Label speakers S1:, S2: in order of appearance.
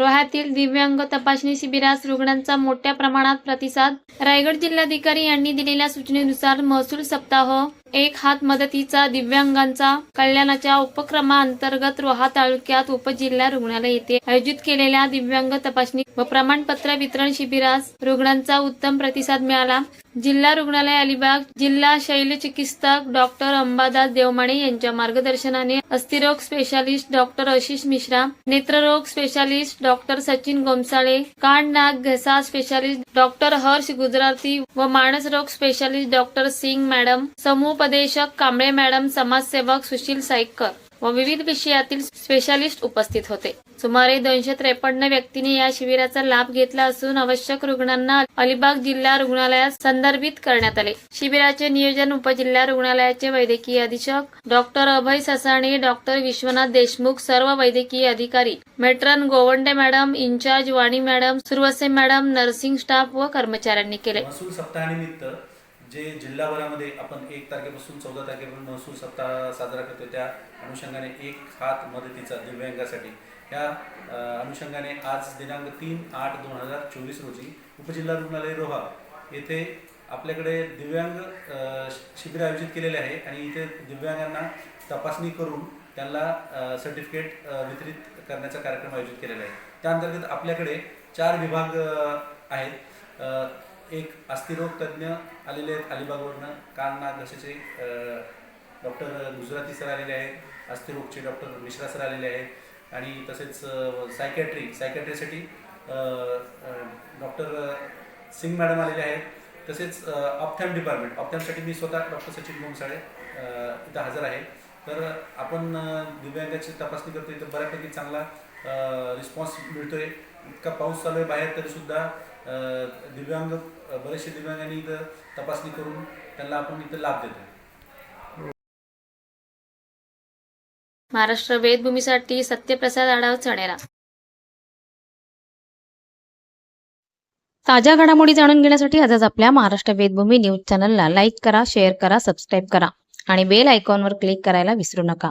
S1: रोह्यातील दिव्यांग तपासणी शिबिरास रुग्णांचा मोठ्या प्रमाणात प्रतिसाद. रायगड जिल्हाधिकारी यांनी दिलेल्या सूचनेनुसार महसूल सप्ताह एक हात मदतीचा दिव्यांगांचा कल्याणाच्या उपक्रमाअंतर्गत रोहा तालुक्यात उपजिल्हा रुग्णालय येथे आयोजित केलेल्या दिव्यांग तपासणी व प्रमाणपत्र वितरण शिबिरास रुग्णांचा उत्तम प्रतिसाद मिळाला. जिल्हा रुग्णालय अलिबाग जिल्हा शैलचिकित्सक डॉक्टर अंबादास देवमाणे यांच्या मार्गदर्शनाने अस्थिरोग स्पेशालिस्ट डॉक्टर आशिष मिश्रा नेत्ररोग स्पेशालिस्ट डॉक्टर सचिन गोमसाळे कान नाक घसा स्पेशालिस्ट डॉक्टर हर्ष गुजराती व मानसरोग स्पेशालिस्ट डॉक्टर सिंग मॅडम समुपदेशक कांबळे मॅडम समाजसेवक सुशील साईकर व विविध विषयातील स्पेशालिस्ट उपस्थित होते. सुमारे दोनशे त्रेपन्न व्यक्तींनी या शिबिराचा लाभ घेतला असून आवश्यक रुग्णांना अलिबाग जिल्हा रुग्णालयात संदर्भित करण्यात आले. शिबिराचे नियोजन उपजिल्हा रुग्णालयाचे वैद्यकीय अधीक्षक डॉक्टर अभय ससाणे डॉक्टर विश्वनाथ देशमुख सर्व वैद्यकीय अधिकारी matron Gowande madam incharge Wani madam Suravase madam nursing staff व कर्मचाऱ्यांनी केले.
S2: सप्ताहानिमित्त जे जिल्हाभरामध्ये आपण एक तारखेपासून चौदा तारखेपर्यंत महसूल सप्ताह साजरा करतो त्या अनुषंगाने एक हात मदतीचा दिव्यांगासाठी. ह्या अनुषंगाने आज दिनांक तीन आठ दोन हजार चोवीस रोजी उपजिल्हा रुग्णालय रोहा येथे आपल्याकडे दिव्यांग शिबिर आयोजित केलेले आहे आणि इथे दिव्यांगांना तपासणी करून त्यांना सर्टिफिकेट वितरित करण्याचा कार्यक्रम आयोजित केलेला आहे. त्याअंतर्गत आपल्याकडे चार विभाग आहेत. एक अस्थिरोग तज्ज्ञ आलेले आहेत अलिबागवरनं. कान नाक घशाचे डॉक्टर गुजराती सर आलेले आहेत अस्थिरोगचे डॉक्टर मिश्रा सर आलेले आहेत. आणि तसेच सायकॅट्री सायकॅट्रीसाठी डॉक्टर सिंग मॅडम आलेले आहेत. तसेच ऑप्थॅम डिपार्टमेंट ऑप्थॅमसाठी मी स्वतः डॉक्टर सचिन गोमसाळे इथं हजर आहे. तर आपण दिव्यांगाची तपासणी करतो इथं बऱ्यापैकी चांगला रिस्पॉन्स मिळतोय. इतका पाऊस चालू आहे बाहेर तरी सुद्धा दिव्यांग बरेचसे दिव्यांगांनी इथं तपासणी करून त्यांना आपण इथं लाभ देतो
S1: महाराष्ट्र वेदभूमीसाठी सत्यप्रसाद आढाव चणेरा ताज्या घडामोडी जाणून घेण्यासाठी आजच आपल्या महाराष्ट्र वेदभूमी न्यूज चॅनलला लाईक करा शेअर करा सबस्क्राईब करा आणि बेल आयकॉनवर क्लिक करायला विसरू नका.